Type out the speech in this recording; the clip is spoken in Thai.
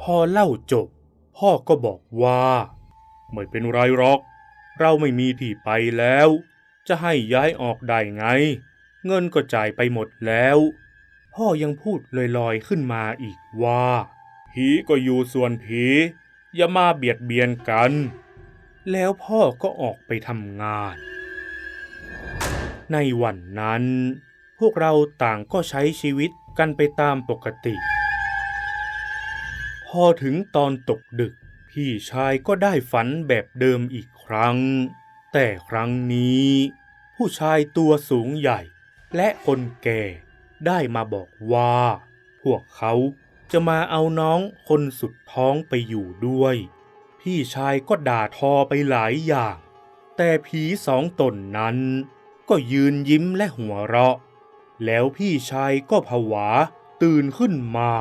พอเล่าจบ พ่อก็บอกว่า ไม่เป็นไรหรอก เราไม่มีที่ไปแล้ว จะให้ย้ายออกได้ไง เงินก็จ่ายไปหมดแล้ว พ่อยังพูดลอยๆขึ้นมาอีกว่า ผีก็อยู่ส่วนผี อย่ามาเบียดเบียนกัน แล้วพ่อก็ออกไปทำงาน ในวันนั้น พวกเราต่างก็ใช้ชีวิตกันไปตามปกติ พอถึงตอนตกดึก พี่ชายก็ได้ฝันแบบเดิมอีกครั้ง แต่ครั้งนี้ ผู้ชายตัวสูงใหญ่ และคนแก่ได้มาบอกว่า พวกเขาจะมาเอาน้องคนสุดท้องไปอยู่ด้วย พี่ชายก็ด่าทอไปหลายอย่าง แต่ผีสองตนนั้น ก็ยืนยิ้มและหัวเราะ แล้วพี่ชายก็ผวาตื่นขึ้นมา